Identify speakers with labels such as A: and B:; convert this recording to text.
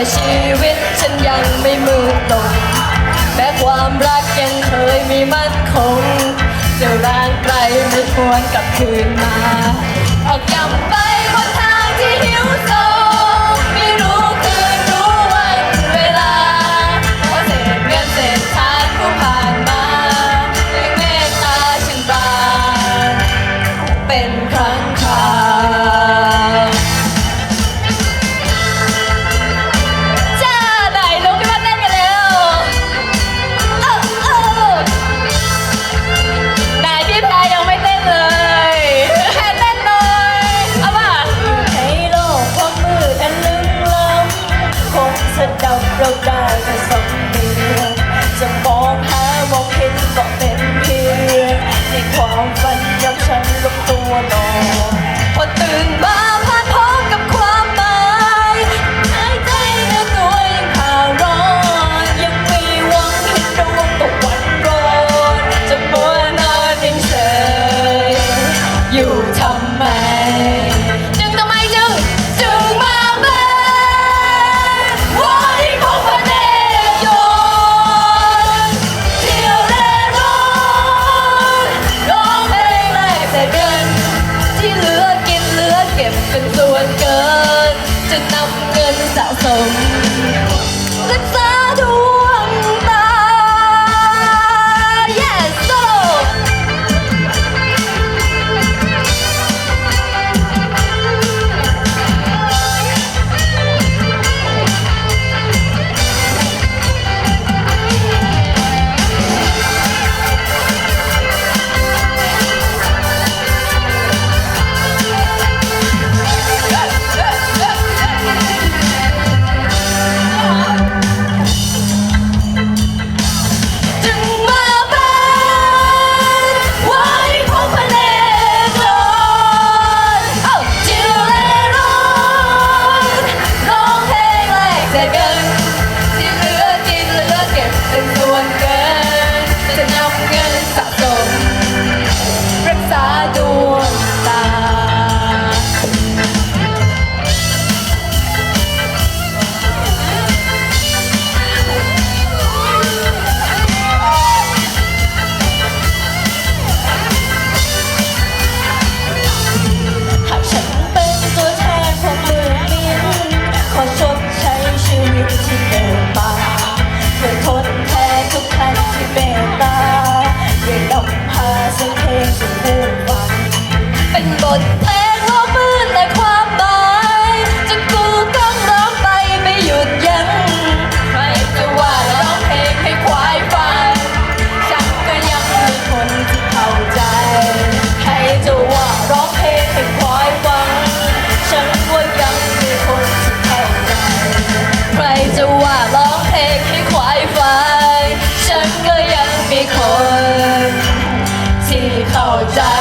A: แต่ชีวิตฉันยังไม่มืดลงแม้ความรักยังเคยมีมั่นคงเดี๋ยวร่างไกลไม่ควรกลับคืนมา ออกกำไปบนทางที่หิวโซ all die.